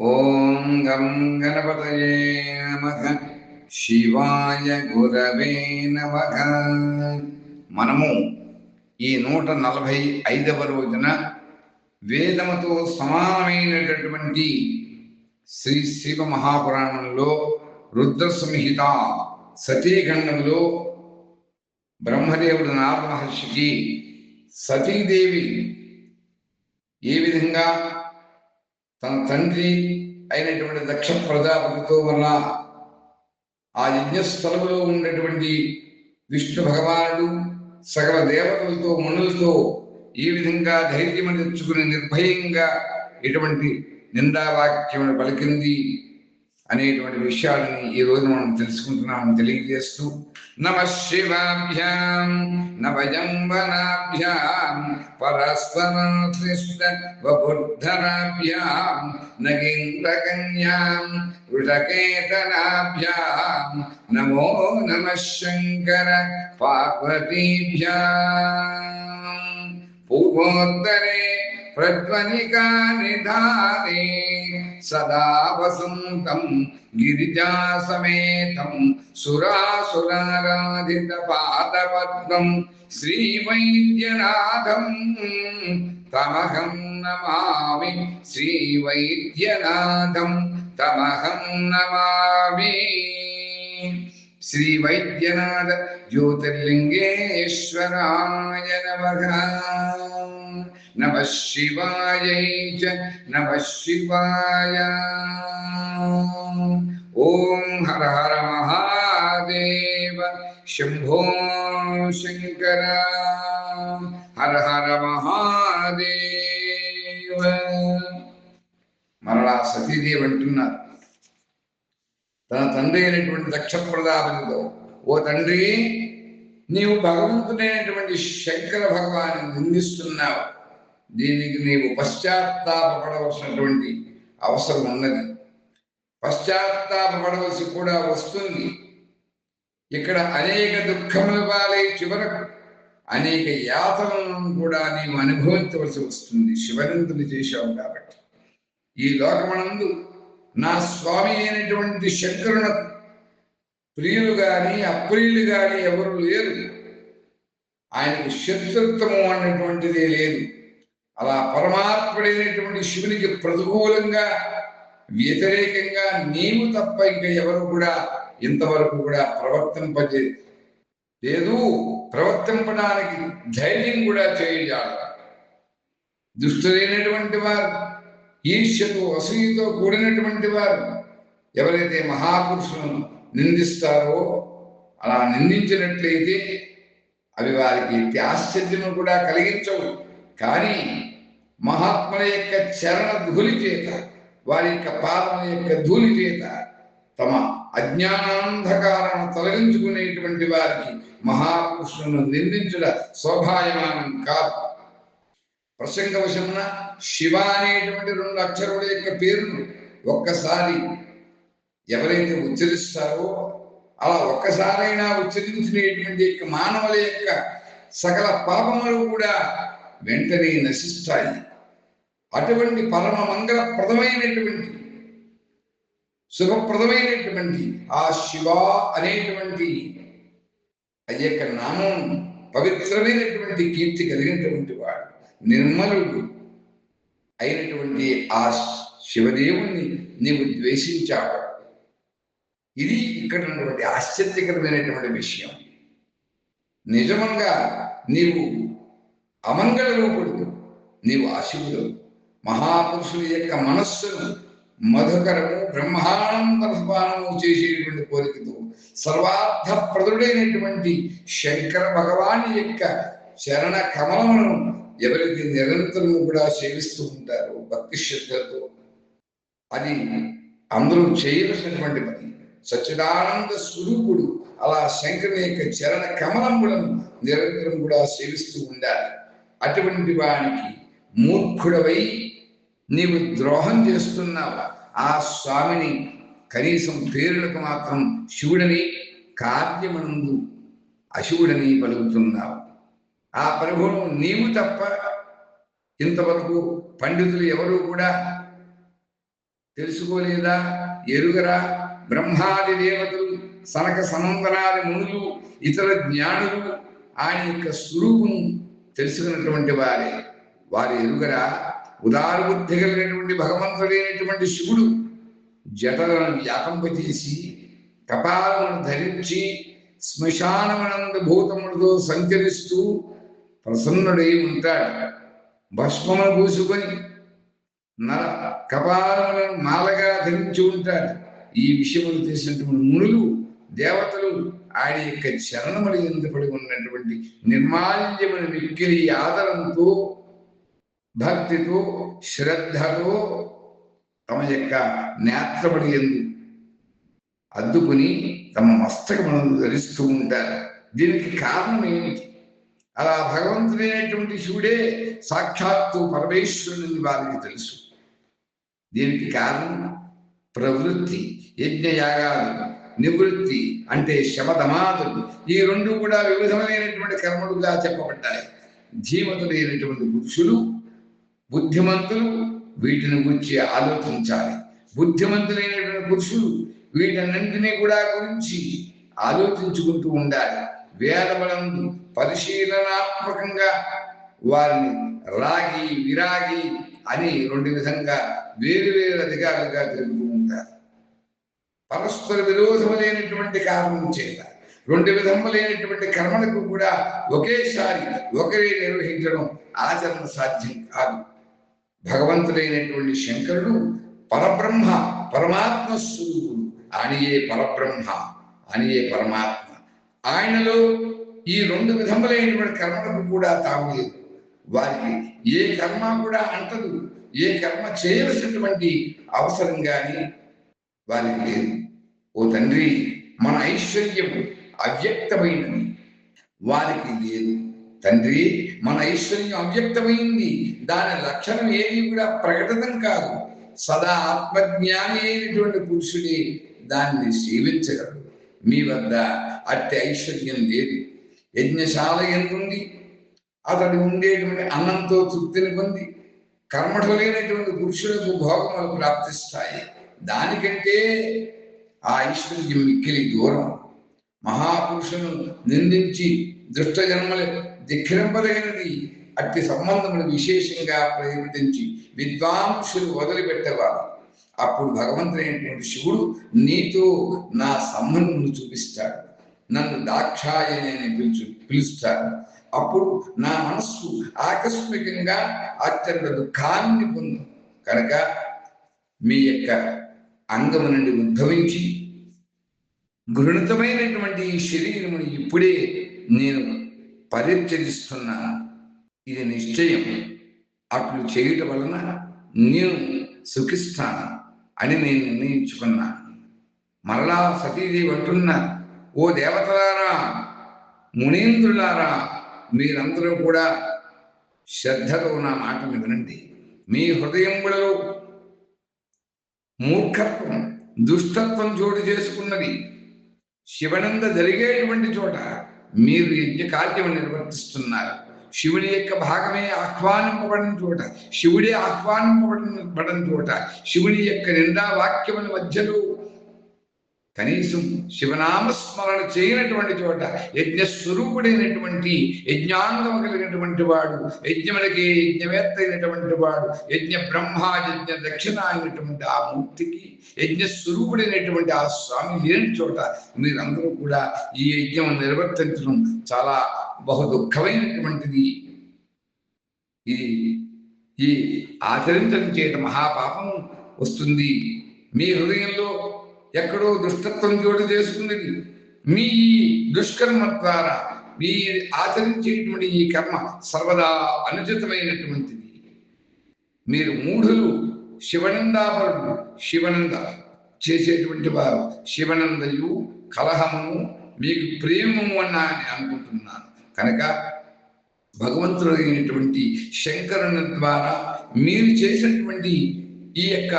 ఓం గం గణపతయే నమః. శివాయ గురవే నమః. మనము ఈ నూట నలభై ఐదవ రోజున వేదముతో సమానమైనటువంటి శ్రీ శివ మహాపురాణంలో రుద్ర సంహిత సతీఖండంలో బ్రహ్మదేవుడు నారద మహర్షికి సతీదేవి ఏ విధంగా తన తండ్రి అయినటువంటి దక్ష ప్రజాపతితో వల్ల ఆ యజ్ఞస్థలములో ఉన్నటువంటి విష్ణు భగవానుడు సకల దేవతలతో మునులతో ఈ విధంగా ధైర్యం తెచ్చుకుని నిర్భయంగా ఎటువంటి నిందావాక్యమును పలికింది. అనేటువంటి విషయాలని ఈ రోజు మనం తెలుసుకుంటున్నామని తెలియజేస్తూ నమ శివాభ్యాం నవజంబనాభ్యాం పరస్పరృష్ట వబుద్ధరాభ్యాం నగేంద్రకన్యాం వృషకేతనాభ్యాం నమో నమ శంకర పార్వతీభ్యాం. పూర్వోత్తరే प्रध्वनिका निधारे सदा वसन्तं गिरिजासमेतं सुरासुराराधितपादपद्मं श्रीवैद्यनाथं तमहं नमामि श्रीवैद्यनाथं तमहं नमामि श्रीवैद्यनाथ ज्योतिर्लिङ्गेश्वराय नमः వైద్యనాథ జ్యోతిర్లింగేశ్వరాయ నమః నమ శివాయ నమ శివాయ ఓం హర హర మహాదేవ శంభో శంకర హర హర మహాదేవ మరలా సతీదేవి అంటున్నారు తన తండ్రి అయినటువంటి దక్ష ప్రదాపంతో ఓ తండ్రి నీవు భగవంతుడైనటువంటి శంకర భగవాన్ని నిందిస్తున్నావు. దీనికి నీవు పశ్చాత్తాపడవలసినటువంటి అవసరం ఉన్నది. పశ్చాత్తాపడవలసి కూడా వస్తుంది. ఇక్కడ అనేక దుఃఖముల పాలై చివరకు అనేక యాతనలను కూడా నీవు అనుభవించవలసి వస్తుంది. శివనంతుని చేశావు కాబట్టి. ఈ లోకమనందు నా స్వామి అయినటువంటి శంకరునకు ప్రియులు గాని అప్రియులు గాని ఎవరు లేరు. ఆయనకు శత్రుత్వము అన్నటువంటిదే లేదు. అలా పరమాత్ముడైనటువంటి శివునికి ప్రతికూలంగా వ్యతిరేకంగా నీవు తప్ప ఇంకా ఎవరు కూడా ఇంతవరకు కూడా ప్రవర్తింపజే లేదు ప్రవర్తింపడానికి ధైర్యం కూడా చేయాలి దుష్టులైనటువంటి వారు ఈర్ష్యతో అసూయతో కూడినటువంటి వారు ఎవరైతే మహాపురుషులను నిందిస్తారో అలా నిందించినట్లయితే అవి వారికి ఆశ్చర్యము కూడా కలిగించవు. కానీ మహాత్ముల యొక్క చరణ ధూళి చేత వారి యొక్క పాదముల యొక్క ధూళి చేత తమ అజ్ఞానాంధకాలను తొలగించుకునేటువంటి వారికి మహాపురుషులను నిందించుట శోభాయమానం కాదు. ప్రసంగవశమున శివ అనేటువంటి రెండు అక్షరముల యొక్క పేరును ఒక్కసారి ఎవరైతే ఉచ్చరిస్తారో అలా ఒక్కసారైనా ఉచ్చరించినటువంటి యొక్క మానవుల యొక్క సకల పాపములు కూడా వెంటనే నశిస్తాయి. అటువంటి పరమ మంగళప్రదమైనటువంటి శుభప్రదమైనటువంటి ఆ శివ అనేటువంటి అది యొక్క నామం పవిత్రమైనటువంటి కీర్తి కలిగినటువంటి వాడు నిర్మలుడు అయినటువంటి ఆ శివదేవుణ్ణి నీవు ద్వేషించావు. ఇది ఇక్కడ ఉన్నటువంటి ఆశ్చర్యకరమైనటువంటి విషయం. నిజంగా నీవు అమంగళ రూపుడు నీవు అశివుడు మహాపురుషుల యొక్క మనస్సును మధుకరము బ్రహ్మానంద రసపానము చేసేటువంటి కోరికతో సర్వార్థప్రదుడైనటువంటి శంకర భగవాని యొక్క చరణ కమలమును ఎవరికి నిరంతరము కూడా సేవిస్తూ ఉంటారు భక్తి శ్రద్ధలతో. అది అందరూ చేయవలసినటువంటి పని. సచ్చిదానంద స్వరూపుడు అలా శంకరుని యొక్క చరణ కమలములను నిరంతరం కూడా సేవిస్తూ ఉండాలి. అటువంటి వానికి మూర్ఖుడవై నీవు ద్రోహం చేస్తున్నావు? ఆ స్వామిని కనీసం పేరులకు మాత్రం శివుడని కార్యమనందు అశివుడని పలుకుతున్నావు. ఆ ప్రభువును నీవు తప్ప ఇంతవరకు పండితులు ఎవరు కూడా తెలుసుకోలేదా? ఎరుగరా? బ్రహ్మాది దేవతలు సనక సనందనాది మునులు ఇతర జ్ఞానులు ఆయన యొక్క స్వరూపును తెలుసుకున్నటువంటి వారే. వారి ఎరుగరా? ఉదార బుద్ధి కలిగినటువంటి భగవంతుడైనటువంటి శివుడు జటలను వ్యాకంపచేసి కపాలను ధరించి శ్మశానమనంద భూతములతో సంచరిస్తూ ప్రసన్నుడై ఉంటాడు. భస్మమును పూసుకొని నర కపాలములను మాలగా ధరించి ఉంటాడు. ఈ విషయములు తెలిసినటువంటి మునులు దేవతలు ఆయన యొక్క చరణములు ఎందుపడి ఉన్నటువంటి నిర్మాల్యమైన మిక్కిలి ఆదరంతో భక్తితో శ్రద్ధతో తమ యొక్క నేత్రపడి ఎందు అద్దుకుని తమ మస్తకమును ధరిస్తూ ఉంటారు. దీనికి కారణం ఏమిటి? అలా భగవంతుడైనటువంటి శివుడే సాక్షాత్తు పరమేశ్వరుని వారికి తెలుసు. దీనికి కారణం ప్రవృత్తి యజ్ఞయాగాలు నివృత్తి అంటే శమధమాదులు. ఈ రెండు కూడా వివిధమైనటువంటి కర్మలుగా చెప్పబడ్డాయి. ధీమతులైనటువంటి పురుషులు బుద్ధిమంతులు వీటిని గురించి ఆలోచించాలి. బుద్ధిమంతులైనటువంటి పురుషులు వీటన్నింటినీ కూడా గురించి ఆలోచించుకుంటూ ఉండాలి. వేదములందు పరిశీలనాత్మకంగా వారిని రాగి విరాగి అని రెండు విధంగా వేరు వేరు అధికారులుగా తెలుపుతూ ఉంటారు. పరస్పర విరోధములైనటువంటి కారణం చేత రెండు విధములైనటువంటి కర్మలకు కూడా ఒకేసారి ఒకరే నిర్వహించడం ఆచరణ సాధ్యం కాదు. భగవంతుడైనటువంటి శంకరుడు పరబ్రహ్మ పరమాత్మ స్వరూపుడు. ఆయనయే పరబ్రహ్మ ఆయనయే పరమాత్మ. ఆయనలో ఈ రెండు విధములైనటువంటి కర్మలకు కూడా తాము లేదు వారికి ఏ కర్మ కూడా అంటదు. ఏ కర్మ చేయవలసినటువంటి అవసరం కానీ వారికి లేదు. ఓ తండ్రి మన ఐశ్వర్యం అవ్యక్తమైనది. వారికి లేదు. తండ్రి మన ఐశ్వర్యం అవ్యక్తమైంది. దాని లక్షణం ఏది కూడా ప్రకటన కాదు. సదా ఆత్మజ్ఞాని అయినటువంటి పురుషుడే దాన్ని సేవించగలడు. మీ వద్ద అట్టి ఐశ్వర్యం లేదు. యజ్ఞశాల ఎందుంది? అతడు ఉండేటువంటి అన్నంతో తృప్తిని పొంది కర్మఠలైనటువంటి పురుషులకు భోగములు ప్రాప్తిస్తాయి. దానికంటే ఆ ఐశ్వర్యం మిక్కిలి దూరం. మహాపురుషులను నిందించి దుష్ట జన్మలు అట్టి సంబంధమును విశేషంగా ప్రయత్నించి విద్వాంసులు వదిలిపెట్టేవారు అప్పుడు భగవంతుడైనటువంటి శివుడు నీతో నా సంబంధం చూపిస్తాడు. నన్ను దాక్షాయని అని పిలుచు పిలుస్తాడు. అప్పుడు నా మనస్సు ఆకస్మికంగా అత్యంత దుఃఖాన్ని పొందు కనుక మీ యొక్క అంగము నుండి ఉద్భవించి గృణితమైనటువంటి ఈ శరీరమును ఇప్పుడే నేను పరిచరిస్తున్నాను ఇది నిశ్చయం. అట్లు చేయటం వలన నేను సుఖిస్తాను అని నేను నిర్ణయించుకున్నాను మరలా సతీదేవి అంటున్నా ఓ దేవతలారా మునీంద్రులారా మీరందరూ కూడా శ్రద్ధతో నా మాటను వినండి. మీ హృదయంలో మూర్ఖత్వం దుష్టత్వం చోటు చేసుకున్నది. శివనంద జరిగేటువంటి చోట మీరు యజ్ఞ కార్యం నిర్వర్తిస్తున్నారు. శివుని యొక్క భాగమే ఆహ్వానింపబడిన చోట శివుడే ఆహ్వానింపబడిన చోట శివుని యొక్క నిండా వాక్యముల మధ్యలో కనీసం శివనామస్మరణ చేయనటువంటి చోట యజ్ఞ స్వరూపుడైనటువంటి యజ్ఞాంగం కలిగినటువంటి వాడు యజ్ఞములకి యజ్ఞవేత్త అయినటువంటి వాడు యజ్ఞ బ్రహ్మ యజ్ఞ దక్షిణ అయినటువంటి ఆ మూర్తికి యజ్ఞ స్వరూపుడైనటువంటి ఆ స్వామి లేని చోట మీరందరూ కూడా ఈ యజ్ఞం నిర్వర్తించడం చాలా బహు దుఃఖమైనటువంటిది. ఇది ఈ ఆచరించడం చేత మహాపాపం వస్తుంది. మీ హృదయంలో ఎక్కడో దుష్టత్వం చోటు చేసుకుంది మీ ఈ దుష్కర్మ ద్వారా మీ ఆచరించేటువంటి ఈ కర్మ సర్వదా అనుచితమైనటువంటిది. మీరు మూఢులు శివనందాపరుడు శివనంద చేసేటువంటి వారు శివనందయు కలహము మీకు ప్రేమము అన్నా అని అనుకుంటున్నాను కనుక భగవంతుడు అయినటువంటి శంకరుని ద్వారా మీరు చేసినటువంటి ఈ యొక్క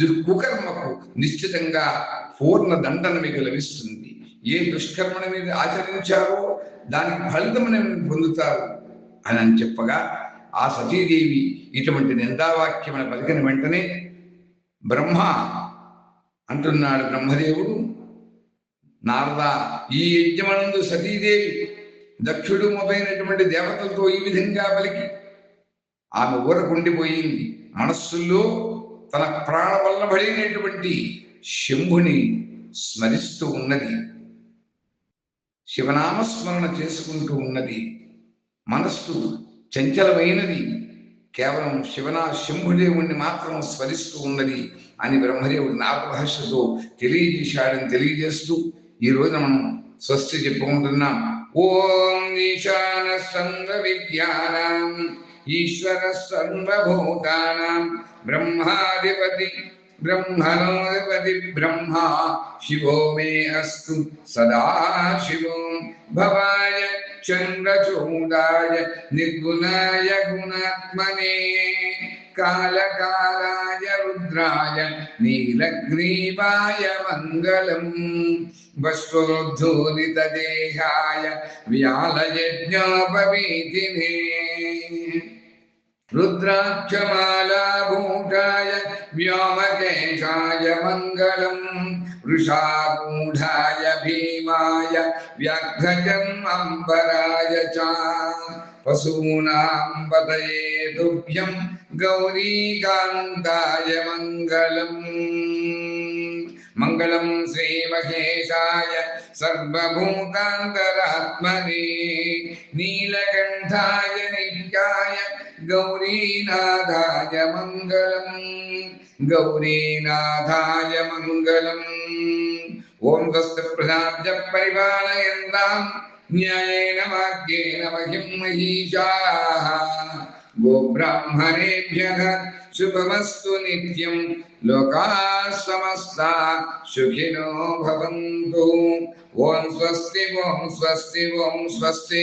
దుర్కుకర్మకు నిశ్చితంగా పూర్ణ దండన మీకు లభిస్తుంది. ఏ దుష్కర్మను మీరు ఆచరించారో దానికి ఫలితమని పొందుతారు అని అని చెప్పగా ఆ సతీదేవి ఇటువంటి నిందావాక్యమును పలికిన వెంటనే బ్రహ్మ అంటున్నాడు బ్రహ్మదేవుడు నారద ఈ యజ్ఞమనందు సతీదేవి దక్షుడు మొదలైనటువంటి దేవతలతో ఈ విధంగా పలికి. ఆమె ఊరకుండిపోయింది. మనస్సుల్లో తన ప్రాణవల్లబడినటువంటి శంభుని స్మరిస్తూ ఉన్నది. శివనామస్మరణ చేసుకుంటూ ఉన్నది. మనస్సు చంచలమైనది. కేవలం శివనా శంభుదేవుణ్ణి మాత్రం స్మరిస్తూ ఉన్నది అని బ్రహ్మదేవుడు నాగభాషతో తెలియజేశాడని తెలియజేస్తూ ఈ రోజున మనం స్వస్తి చెప్పుకుంటున్నాం. ఓం ఈశాన సంగ విజ్ఞానం. ఈశ్వర సర్వభూతానాం బ్రహ్మాధిపతి బ్రహ్మణోధిపతి బ్రహ్మ శివో మే అస్తు సదా శివం భవాయ చంద్రచూడాయ నిర్గుణాయ గుణాత్మనే కాళకాలాయ రుద్రాయ నీలగ్రీవాయ మంగళం వశ్వోద్ధూలిత దేహాయ रुद्राक्षमालाभूषाय व्योमकेशाय मङ्गलम् वृषामूढाय भीमाय व्याघ्रजम् अम्बराय च। पशूनां पतये तुभ्यं गौरीकान्ताय मङ्गलम्। మంగళం శ్రీ శ్రీమహేశాయ సర్వభూతాంతరాత్మనే నీలకంఠాయ నిత్యాయ గౌరీనాథాయ మంగళం గౌరీనాథాయ మంగళం. ఓం స్వస్తి ప్రజాభ్య పరిపాలయంతాం న్యాయేన వాక్యేన మహిం మహిషాः. గోబ్రాహ్మణేభ్యः శుభమస్తు నిత్యం లోకాः సమస్తా సుఖినో భవంతు ఓం స్వస్తి ఓం స్వస్తి ఓం స్వస్తి